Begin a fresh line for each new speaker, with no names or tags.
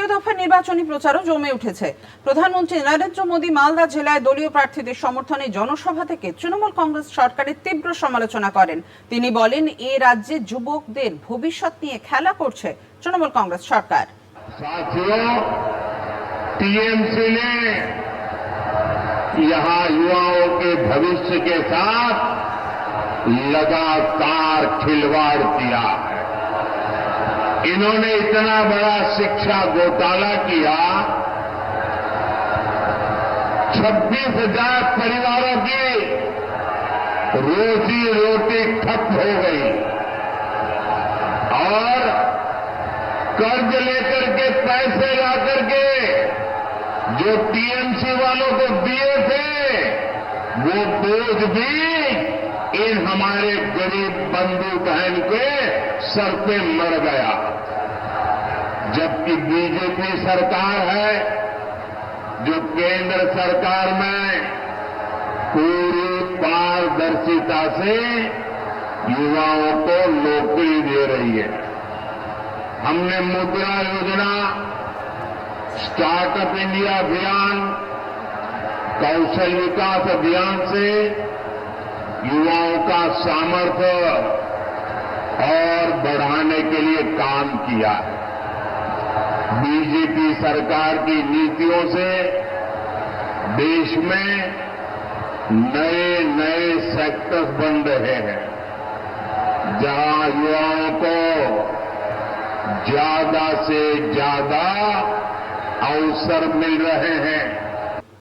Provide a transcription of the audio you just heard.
দ্বিতীয় দফা নির্বাচনী প্রচারও জমে উঠেছে প্রধানমন্ত্রী নরেন্দ্র মোদী মালদা জেলায় দলীয় প্রার্থীদের সমর্থনে জনসভা থেকে তৃণমূল কংগ্রেস সরকারের তীব্র সমালোচনা করেন তিনি বলেন এ রাজ্যে যুবকদের ভবিষ্যৎ নিয়ে খেলা করছে তৃণমূল কংগ্রেস সরকার
साथियों टीएमसी ने यहां युवाओं के भविष्य के साथ लगातार खिलवाड़ किया है इन्होंने इतना बड़ा शिक्षा घोटाला किया, छब्बीस हज़ार परिवारों की रोजी रोटी ठप हो गई। और कर्ज लेकर के पैसे ला करके जो टीएमसी वालों को दिए थे, वो बोझ भी इन हमारे गरीब बंधु बहन के सर पे मर गया। जबकि बीजेपी सरकार है, जो केंद्र सरकार में पूरी पारदर्शिता से युवाओं को नौकरी दे रही है। हमने मुद्रा योजना, स्टार्टअप इंडिया अभियान, कौशल विकास अभियान से युवाओं का सामर्थ्य और बढ़ाने के लिए काम किया। है बीजेपी सरकार की नीतियों से देश में नए नए सेक्टर्स बन रहे हैं, जहाँ युवाओं को ज़्यादा से ज़्यादा अवसर मिल रहे हैं।